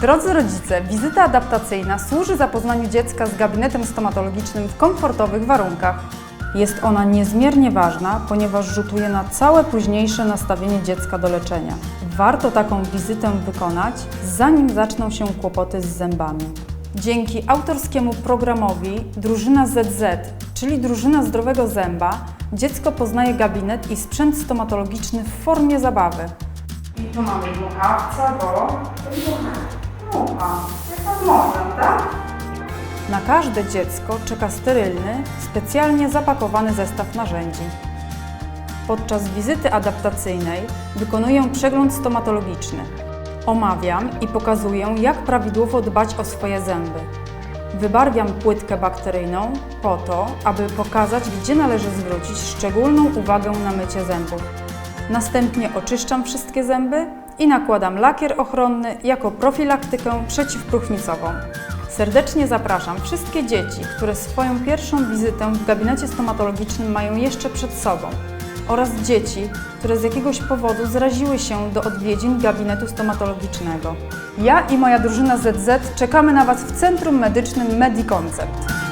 Drodzy rodzice, wizyta adaptacyjna służy zapoznaniu dziecka z gabinetem stomatologicznym w komfortowych warunkach. Jest ona niezmiernie ważna, ponieważ rzutuje na całe późniejsze nastawienie dziecka do leczenia. Warto taką wizytę wykonać, zanim zaczną się kłopoty z zębami. Dzięki autorskiemu programowi Drużyna ZZ, czyli Drużyna Zdrowego Zęba, dziecko poznaje gabinet i sprzęt stomatologiczny w formie zabawy. I tu mamy dmuchawca, bo dmucha, jak morzem, tak? Na każde dziecko czeka sterylny, specjalnie zapakowany zestaw narzędzi. Podczas wizyty adaptacyjnej wykonuję przegląd stomatologiczny. Omawiam i pokazuję, jak prawidłowo dbać o swoje zęby. Wybarwiam płytkę bakteryjną po to, aby pokazać, gdzie należy zwrócić szczególną uwagę na mycie zębów. Następnie oczyszczam wszystkie zęby i nakładam lakier ochronny jako profilaktykę przeciwpróchnicową. Serdecznie zapraszam wszystkie dzieci, które swoją pierwszą wizytę w gabinecie stomatologicznym mają jeszcze przed sobą oraz dzieci, które z jakiegoś powodu zraziły się do odwiedzin gabinetu stomatologicznego. Ja i moja drużyna ZZ czekamy na Was w Centrum Medycznym MediConcept.